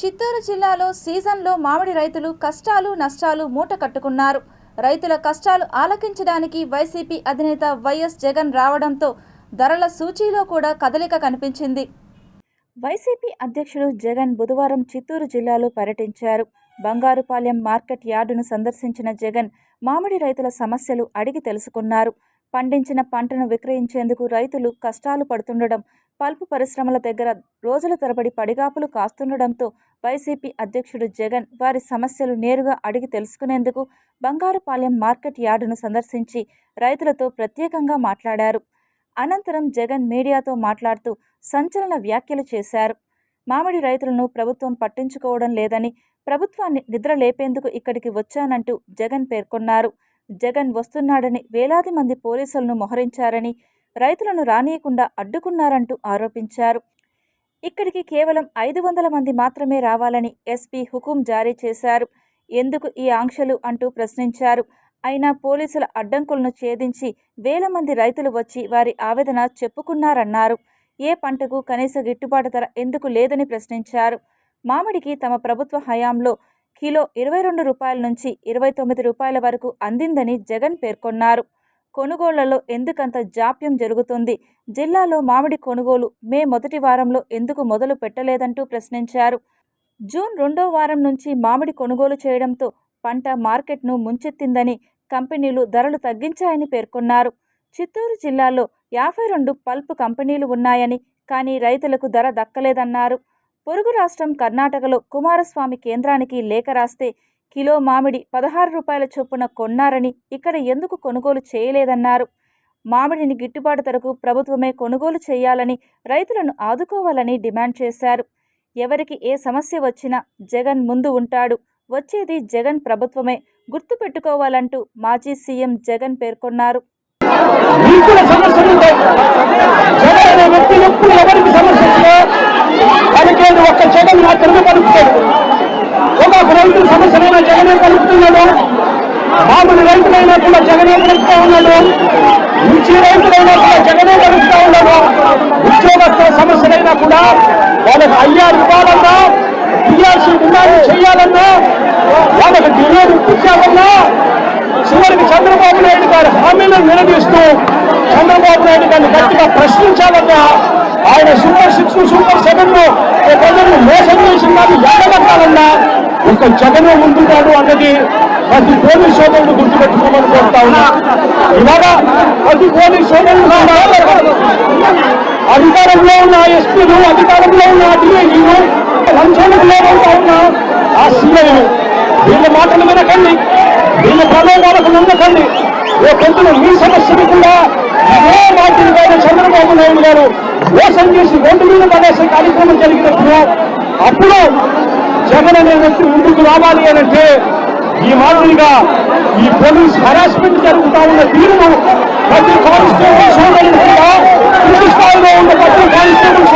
చిత్తూరు జిల్లాలో సీజన్లో మామిడి రైతులు కష్టాలు నష్టాలు మూట కట్టుకున్నారు. రైతుల కష్టాలు ఆలకించడానికి వైసీపీ అధినేత వైఎస్ జగన్ రావడంతో ధరల సూచీలో కూడా కదలిక కనిపించింది. వైసీపీ అధ్యక్షుడు జగన్ బుధవారం చిత్తూరు జిల్లాలో పర్యటించారు. బంగారుపాలెం మార్కెట్ యార్డును సందర్శించిన జగన్ మామిడి రైతుల సమస్యలు అడిగి తెలుసుకున్నారు. పండించిన పంటను విక్రయించేందుకు రైతులు కష్టాలు పడుతుండడం పల్పు పరిశ్రమల దగ్గర రోజుల తరబడి పడిగాపులు కాస్తుండడంతో వైసీపీ అధ్యక్షుడు జగన్ వారి సమస్యలు నేరుగా అడిగి తెలుసుకునేందుకు బంగారుపాలెం మార్కెట్ యార్డును సందర్శించి రైతులతో ప్రత్యేకంగా మాట్లాడారు. అనంతరం జగన్ మీడియాతో మాట్లాడుతూ సంచలన వ్యాఖ్యలు చేశారు. మామిడి రైతులను ప్రభుత్వం పట్టించుకోవడం లేదని ప్రభుత్వాన్ని నిద్ర లేపేందుకు ఇక్కడికి వచ్చానంటూ జగన్ పేర్కొన్నారు. జగన్ వస్తున్నాడని వేలాది మంది పోలీసులను మోహరించారని రైతులను రానియకుండా అడ్డుకున్నారంటూ ఆరోపించారు. ఇక్కడికి కేవలం ఐదు వందల మంది మాత్రమే రావాలని ఎస్పీ హుకుం జారీ చేశారు. ఎందుకు ఈ ఆంక్షలు అంటూ ప్రశ్నించారు. అయినా పోలీసుల అడ్డంకులను ఛేదించి వేల మంది రైతులు వచ్చి వారి ఆవేదన చెప్పుకున్నారన్నారు. ఏ పంటకు కనీస గిట్టుబాటు ధర ఎందుకు లేదని ప్రశ్నించారు. మామిడికి తమ ప్రభుత్వ హయాంలో కిలో ఇరవై రెండు రూపాయల నుంచి ఇరవై తొమ్మిది రూపాయల వరకు అందిందని జగన్ పేర్కొన్నారు. కొనుగోళ్ళలో ఎందుకంత జాప్యం జరుగుతుంది? జిల్లాలో మామిడి కొనుగోలు మే మొదటి వారంలో ఎందుకు మొదలు పెట్టలేదంటూ ప్రశ్నించారు. జూన్ రెండో వారం నుంచి మామిడి కొనుగోలు చేయడంతో పంట మార్కెట్ను ముంచెత్తిందని కంపెనీలు ధరలు తగ్గించాయని పేర్కొన్నారు. చిత్తూరు జిల్లాలో యాభై రెండు పల్ప్ కంపెనీలు ఉన్నాయని కానీ రైతులకు ధర దక్కలేదన్నారు. పొరుగు రాష్ట్రం కర్ణాటకలో కుమారస్వామి కేంద్రానికి లేఖ రాస్తే కిలో మామిడి పదహారు రూపాయల చొప్పున కొన్నారని ఇక్కడ ఎందుకు కొనుగోలు చేయలేదన్నారు. మామిడిని గిట్టుబాటు ధరకు ప్రభుత్వమే కొనుగోలు చేయాలని రైతులను ఆదుకోవాలని డిమాండ్ చేశారు. ఎవరికి ఏ సమస్య వచ్చినా జగన్ ముందు ఉంటాడు. వచ్చేది జగన్ ప్రభుత్వమే గుర్తుపెట్టుకోవాలంటూ మాజీ సీఎం జగన్ పేర్కొన్నారు రైతుల సమస్యలు ఉంటాయి జగన్ అనే వ్యక్తి ఎప్పుడు ఎవరికి సమస్య ఉందో పలికేది ఒక్క జగన్ మాత్రమే పలుకుతాడు ఒక రైతుల సమస్యలైనా జగనే పలుకుతున్నాడు మామూలు రైతులైనా కూడా జగనే పలుకుతా ఉన్నాడు. మిర్చి రైతులైనా కూడా జగనే పలుకుతా ఉన్నాడు. ఉద్యోగస్తుల సమస్యలైనా కూడా వాళ్ళకి అయ్యారు ఇవ్వాలన్నా ఇయ్యాల్సి ఉన్నాడు చేయాలన్నా వాళ్ళకి డిమాండ్ ఇప్పించాలన్నా చివరికి చంద్రబాబు నాయుడు గారి హామీలను నిలదీస్తూ చంద్రబాబు నాయుడు గారిని గట్టిగా ప్రశ్నించాలన్నా ఆయన సూపర్ సిక్స్ సూపర్ సెవెన్లో ప్రజలను మోసం చేసిన చేసిందని ఎడగట్టాలన్నా ఒక జగన్ ఉంటున్నాడు అన్నది ప్రతి పోలీస్ సోదరుడు గుర్తుపెట్టుకోమని కోరుతా ఉన్నా. ఇవాళ ప్రతి పోలీస్ సోదరుడు అధికారంలో ఉన్న ఎస్పీలు అధికారంలో ఉన్న డిఐజీలు లంచానికి లేకుండా ఉన్న ఆ సీఐలు వీళ్ళ మాటలు వినకండి. వీళ్ళ ప్రలోభాలకు నమ్మకండి. ఓ కొంచెం మీ సమస్యలు కూడా ఇదే మాదిరిగా చంద్రబాబు నాయుడు గారు మోసం చేసి రోడ్డు మీద పడేసే కార్యక్రమం జరిగినప్పుడు అప్పుడు జగన్ అనే వ్యక్తి ముందుకు రావాలి అని అంటే ఈ మాదిరిగా ఈ పోలీస్ హెరాస్మెంట్ జరుగుతా ఉన్న తీరును ప్రతి కానిస్టేబుల్ సోదరులు కూడా పూర్తి స్థాయిలో ఉన్న ప్రతి కానిస్టేబుల్